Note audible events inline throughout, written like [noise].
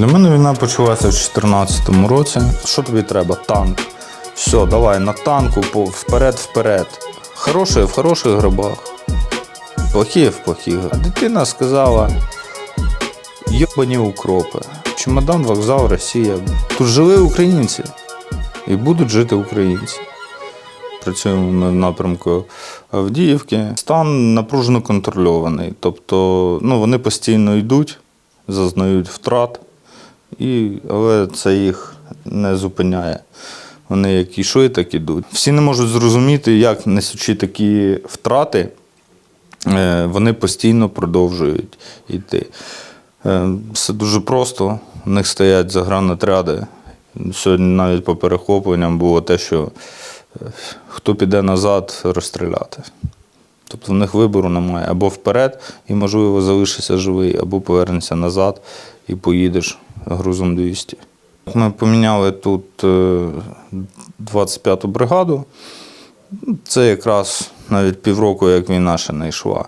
Для мене війна почалася в 2014 році. Що тобі треба? Танк. Все, давай на танку, вперед, вперед. Хороше в хороших грибах. Плохі в плохих. А дитина сказала: йобані укропи. Чемодан, вокзал, Росія. Тут жили українці і будуть жити українці. Працюємо в напрямку Авдіївки. Стан напружено контрольований. Тобто ну, вони постійно йдуть, зазнають втрат, і, але це їх не зупиняє. Вони як йшли, так ідуть. Всі не можуть зрозуміти, як несучи такі втрати, е, вони постійно продовжують йти. Е, Все дуже просто. У них стоять загранотряди. Сьогодні навіть по перехопленням було те, що е, хто піде назад, розстріляти. Тобто в них вибору немає. Або вперед, і, можливо, залишишся живий, або повернешся назад і поїдеш грузом 200. Ми поміняли тут е, 25-ту бригаду. Це якраз навіть півроку, як війна ще не йшла.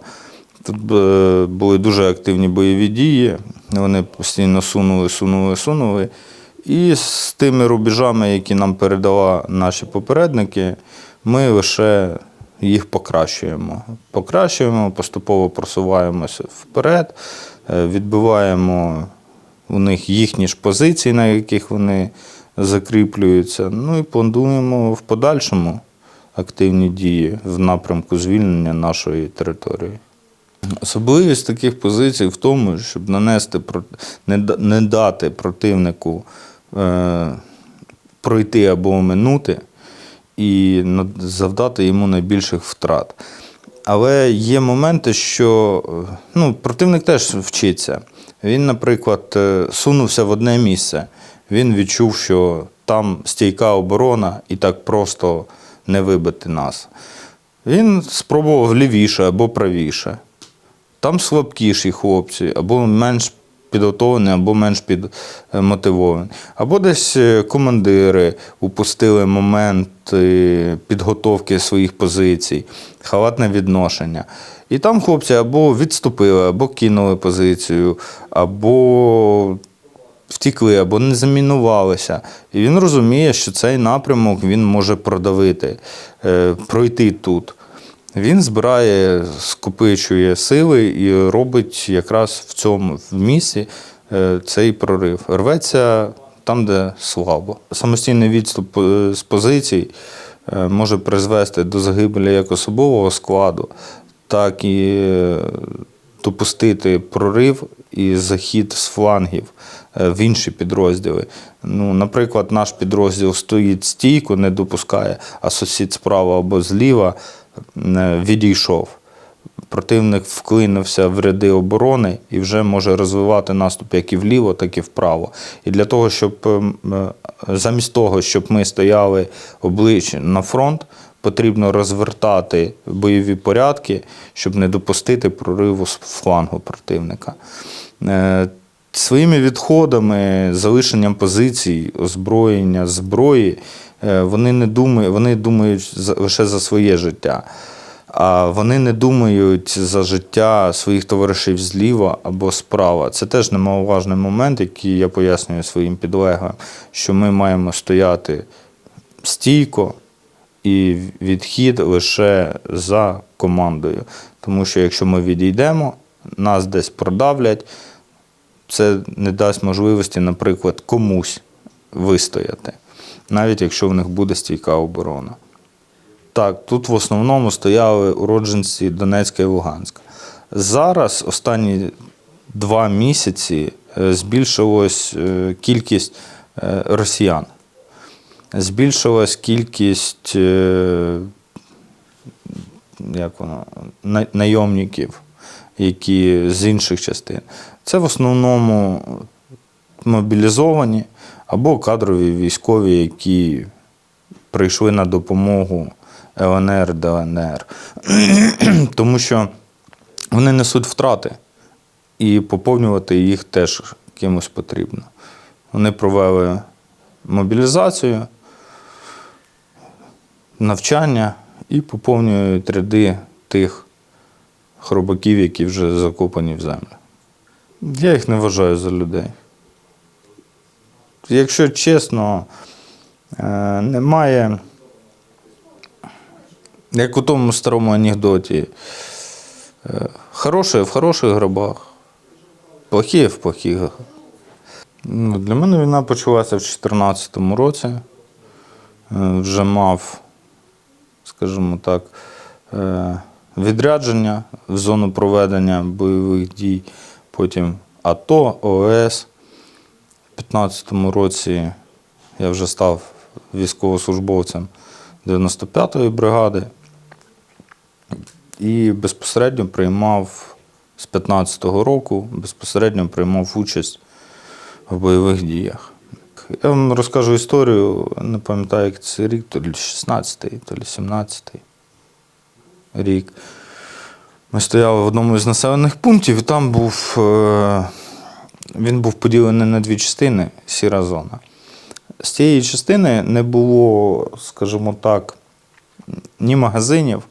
Тут е, були дуже активні бойові дії, вони постійно сунули, сунули, сунули. І з тими рубежами, які нам передали наші попередники, ми лише їх покращуємо. Покращуємо, поступово просуваємося вперед, е, відбиваємо у них їхні ж позиції, на яких вони закріплюються. Ну і плануємо в подальшому активні дії в напрямку звільнення нашої території. Особливість таких позицій в тому, щоб нанести не, дати противнику е, пройти або оминути і завдати йому найбільших втрат. Але є моменти, що е, ну, противник теж вчиться. Він, наприклад, е, сунувся в одне місце. Він відчув, що там стійка оборона і так просто не вибити нас. Він спробував лівіше або правіше. Там слабкіші хлопці, або менш підготовлені, або менш підмотивовані. Або десь е, командири упустили момент е, підготовки своїх позицій, халатне відношення. І там хлопці або відступили, або кинули позицію, або втікли, або не замінувалися. І він розуміє, що цей напрямок він може продавити, е, пройти тут. Він збирає, скопичує сили і робить якраз в цьому в місці е, цей прорив. Рветься там, де слабо. Самостійний відступ е, з позицій е, може призвести до загибелі як особового складу, так і допустити прорив і захід з флангів в інші підрозділи. Ну, наприклад, наш підрозділ стоїть стійко, не допускає, а сусід справа або зліва відійшов. Противник вклинився в ряди оборони і вже може розвивати наступ як і вліво, так і вправо. І для того, щоб ем, е, замість того, щоб ми стояли обличчям на фронт, потрібно розвертати бойові порядки, щоб не допустити прориву з флангу противника. Е, Своїми відходами, залишенням позицій, озброєння, зброї, е, вони не думають, вони думають лише за своє життя. А вони не думають за життя своїх товаришів зліва або справа. Це теж немаловажний момент, який я пояснюю своїм підлеглим, що ми маємо стояти стійко і відхід лише за командою. Тому що якщо ми відійдемо, нас десь продавлять, це не дасть можливості, наприклад, комусь вистояти, навіть якщо в них буде стійка оборона. Так, тут в основному стояли уродженці Донецька і Луганська. Зараз, останні два місяці, е, збільшилась е, кількість е, росіян. Збільшилась кількість як воно, на- найомників, які з інших частин. Це в основному мобілізовані або кадрові військові, які прийшли на допомогу ЛНР, ДНР. [clears throat] Тому що вони несуть втрати, і поповнювати їх теж кимось потрібно. Вони провели мобілізацію, навчання і поповнюють ряди тих хробаків, які вже закопані в землю. Я їх не вважаю за людей. Якщо чесно, е, немає, як у тому старому анекдоті, е, хороше в хороших гробах, плохі в плохих. Ну, Для мене війна почалася в 2014 році. Е, Вже мав, скажімо так, відрядження в зону проведення бойових дій, потім АТО, ОС. У 2015 році я вже став військовослужбовцем 95-ї бригади і безпосередньо приймав з 15-го року, безпосередньо приймав участь в бойових діях. Я вам розкажу історію, не пам'ятаю, як це рік, то лі 16-й, то лі 17-й рік. Ми стояли в одному із населених пунктів, і там був. Він був поділений на дві частини сіра зона. З цієї частини не було, скажімо так, ні магазинів,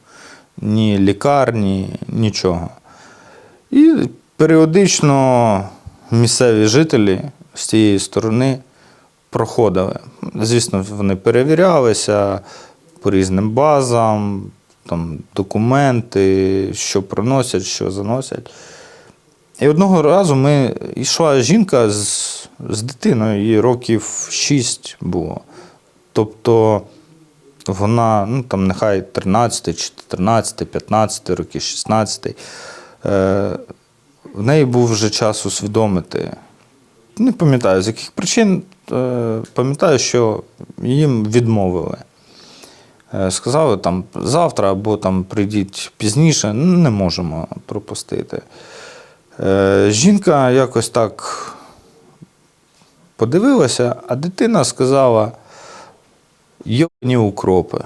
ні лікарні, нічого. І періодично місцеві жителі з цієї сторони проходили. Звісно, вони перевірялися по різним базам, там, документи, що приносять, що заносять. І одного разу ми йшла жінка з, з дитиною, їй років 6 було. Тобто вона, ну там нехай 13, 14, 15 роки, 16. Е, в неї був вже час усвідомити. Не пам'ятаю, з яких причин. Е, пам'ятаю, що їм відмовили. Е, Сказали там завтра або там прийдіть пізніше, не можемо пропустити. Е, Жінка якось так подивилася, а дитина сказала: йобні укропи.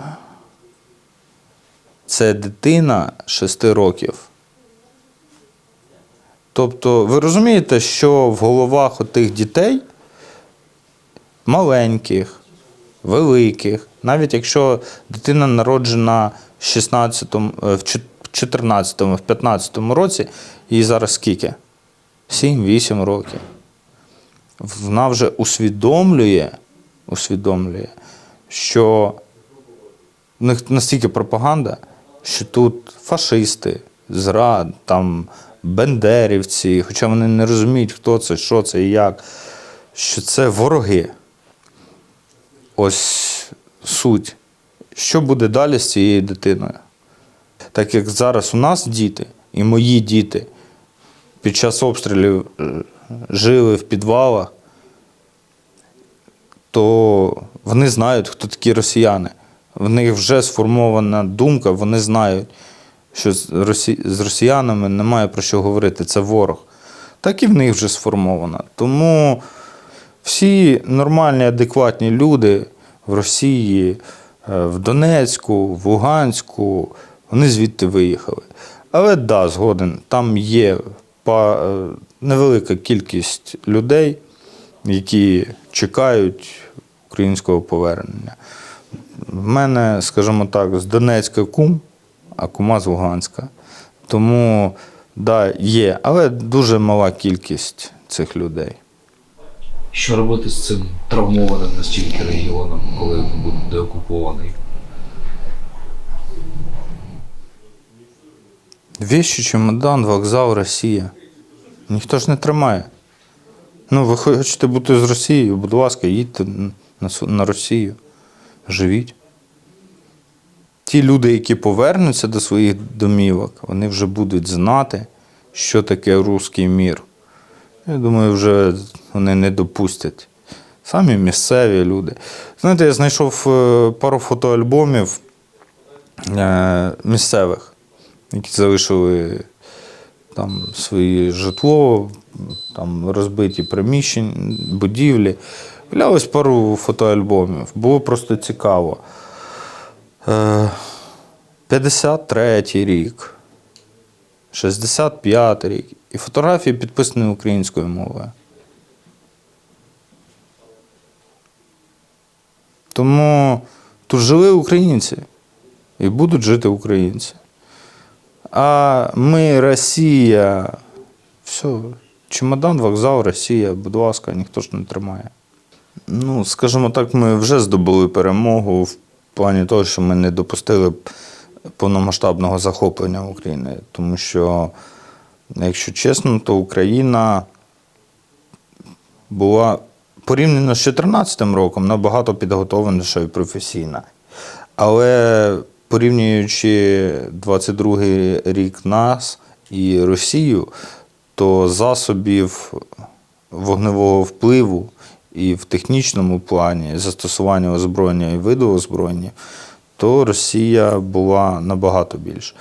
Це дитина 6 років. Тобто, ви розумієте, що в головах отих дітей маленьких, великих, навіть якщо дитина народжена в 16-му, е, в 14-му, в 15-му році, їй зараз скільки? 7-8 років. Вона вже усвідомлює, усвідомлює, що в них настільки пропаганда, що тут фашисти, зрад, там бендерівці, хоча вони не розуміють, хто це, що це і як, що це вороги. Ось суть. Що буде далі з цією дитиною? Так як зараз у нас діти і мої діти під час обстрілів е, жили в підвалах, то вони знають, хто такі росіяни. В них вже сформована думка, вони знають, що з, росіянами немає про що говорити, це ворог. Так і в них вже сформовано. Тому всі нормальні, адекватні люди в Росії, е, в Донецьку, в Луганську, вони звідти виїхали. Але да, згоден, там є е, невелика кількість людей, які чекають українського повернення. В мене, скажімо так, з Донецька кум, а кума з Луганська. Тому да, є, але дуже мала кількість цих людей. Що робити з цим травмованим настільки регіоном, коли буде деокупований? Вещи, чемодан, вокзал, Росія. Ніхто ж не тримає. Ну, ви хочете бути з Росією, будь ласка, їдьте на, Росію. Живіть. Ті люди, які повернуться до своїх домівок, вони вже будуть знати, що таке руський мір. Я думаю, вже вони не допустять. Самі місцеві люди. Знаєте, я знайшов е, пару фотоальбомів е, місцевих, які залишили там своє житло, там розбиті приміщення, будівлі. Гля ось пару фотоальбомів. Було просто цікаво. Е, 53-й рік, 65-й рік. І фотографії підписані українською мовою. Тому тут жили українці і будуть жити українці. А ми Росія. Все, чемодан, вокзал, Росія, будь ласка, ніхто ж не тримає. Ну, скажімо так, ми вже здобули перемогу в плані того, що ми не допустили повномасштабного захоплення України. Тому що, якщо чесно, то Україна була порівняно з 2014 роком набагато підготовленіша і професійна. Але порівнюючи 22 рік нас і Росію, то засобів вогневого впливу і в технічному плані застосування озброєння і виду озброєння, то Росія була набагато більше.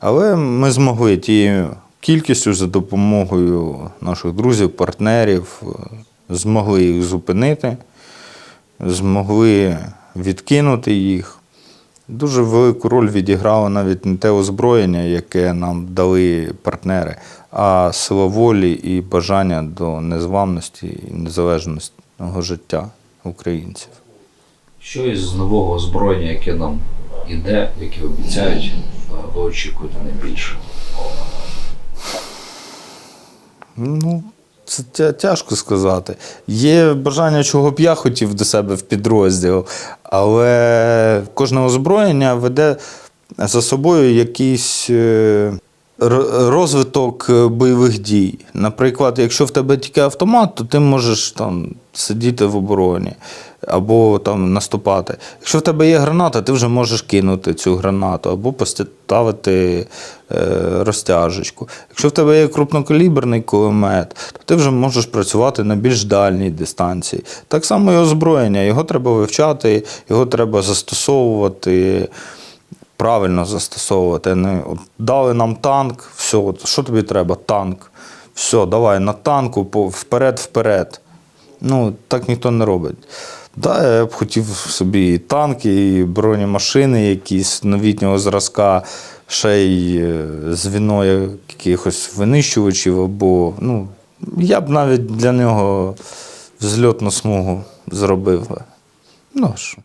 Але ми змогли тією кількістю за допомогою наших друзів, партнерів, змогли їх зупинити, змогли відкинути їх. Дуже велику роль відіграло навіть не те озброєння, яке нам дали партнери, а сила волі і бажання до незламності і незалежностного життя українців. Що із нового озброєння, яке нам іде, яке обіцяють, е, ви очікуєте найбільше? Ну, це тяжко сказати. Є бажання, чого б я хотів до себе в підрозділ, але кожне озброєння веде за собою якийсь е, розвиток е, бойових дій. Наприклад, якщо в тебе тільки автомат, то ти можеш там сидіти в обороні або там наступати. Якщо в тебе є граната, ти вже можеш кинути цю гранату або поставити е, розтяжечку. Якщо в тебе є крупнокаліберний кулемет, то ти вже можеш працювати на більш дальній дистанції. Так само і озброєння. Його треба вивчати, його треба застосовувати. Правильно застосовувати. Не, от, дали нам танк, все, от, що тобі треба? Танк. Все, давай на танку, вперед, вперед. Ну, так ніхто не робить. Да, я б хотів собі і танки, і бронемашини якісь новітнього зразка, ще й е, звіно якихось винищувачів, або ну, я б навіть для нього взльотну смугу зробив. Ну, що.